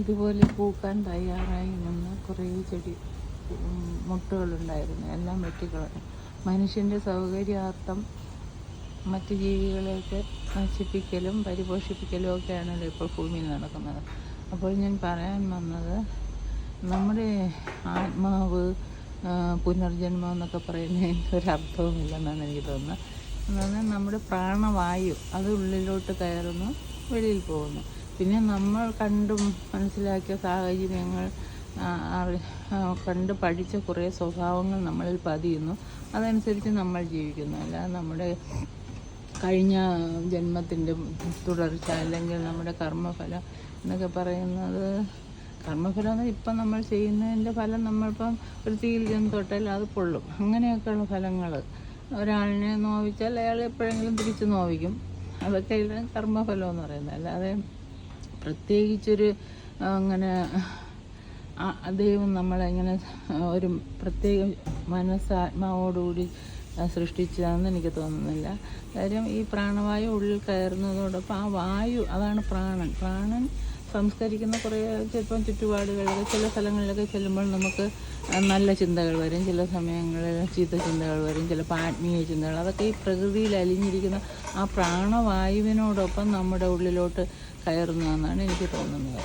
ഇതുപോലെ പൂക്കാൻ തയ്യാറായി നിന്ന് കുറേ ചെടി മുട്ടകളുണ്ടായിരുന്നു. എല്ലാം വെട്ടിക്കളഞ്ഞു. മനുഷ്യന്റെ സൗകര്യാർത്ഥം മറ്റ് ജീവികളെയൊക്കെ നശിപ്പിക്കലും പരിപോഷിപ്പിക്കലും ഒക്കെയാണല്ലോ ഇപ്പോൾ ഭൂമിയിൽ നടക്കുന്നത്. അപ്പോൾ ഞാൻ പറയാൻ വന്നത് നമ്മുടെ ആത്മാവ് പുനർജന്മം എന്നൊക്കെ പറയുന്നതിന് ഒരർത്ഥവുമില്ലെന്നാണ് എനിക്ക് തോന്നുന്നത്. എന്ന് പറഞ്ഞാൽ നമ്മുടെ പ്രാണവായു അത് ഉള്ളിലോട്ട് കയറുന്നു വെളിയിൽ പോകുന്നു. പിന്നെ നമ്മൾ കണ്ടും മനസ്സിലാക്കിയ സാഹചര്യങ്ങൾ കണ്ട് പഠിച്ച കുറേ സ്വഭാവങ്ങൾ നമ്മളിൽ പതിയുന്നു. അതനുസരിച്ച് നമ്മൾ ജീവിക്കുന്നു. അല്ലാതെ നമ്മുടെ കഴിഞ്ഞ ജന്മത്തിന്റെ തുടർച്ച അല്ലെങ്കിൽ നമ്മുടെ കർമ്മഫലം എന്നൊക്കെ പറയുന്നത് കർമ്മഫലം എന്ന് ഇപ്പം നമ്മൾ ചെയ്യുന്നതിന്റെ ഫലം നമ്മളിപ്പം ഒരു തീയിൽ ചെന്ന് തൊട്ടാൽ അത് പൊള്ളും. അങ്ങനെയൊക്കെയുള്ള ഫലങ്ങൾ. ഒരാളിനെ നോവിച്ചാൽ അയാൾ എപ്പോഴെങ്കിലും തിരിച്ച് നോവിക്കും. അതൊക്കെ ഇതിന് കർമ്മഫലം എന്ന് പറയുന്നത്. അല്ലാതെ പ്രത്യേകിച്ചൊരു അങ്ങനെ ദൈവം നമ്മളെങ്ങനെ ഒരു പ്രത്യേക മനസ്സാത്മാവോടുകൂടി സൃഷ്ടിച്ചതാണെന്ന് എനിക്ക് തോന്നുന്നില്ല. കാര്യം ഈ പ്രാണവായു ഉള്ളിൽ കയറുന്നതോടൊപ്പം ആ വായു അതാണ് പ്രാണൻ. പ്രാണൻ സംസ്കരിക്കുന്ന കുറേ ചിലപ്പം ചുറ്റുപാടുകളിലൊക്കെ ചില സ്ഥലങ്ങളിലൊക്കെ ചെല്ലുമ്പോൾ നമുക്ക് നല്ല ചിന്തകൾ വരും. ചില സമയങ്ങളിൽ ചീത്ത ചിന്തകൾ വരും. ചിലപ്പോൾ ആത്മീയ ചിന്തകൾ. അതൊക്കെ ഈ പ്രകൃതിയിൽ അലിഞ്ഞിരിക്കുന്ന ആ പ്രാണവായുവിനോടൊപ്പം നമ്മുടെ ഉള്ളിലോട്ട് കയറുന്നതെന്നാണ് എനിക്ക് തോന്നുന്നത്.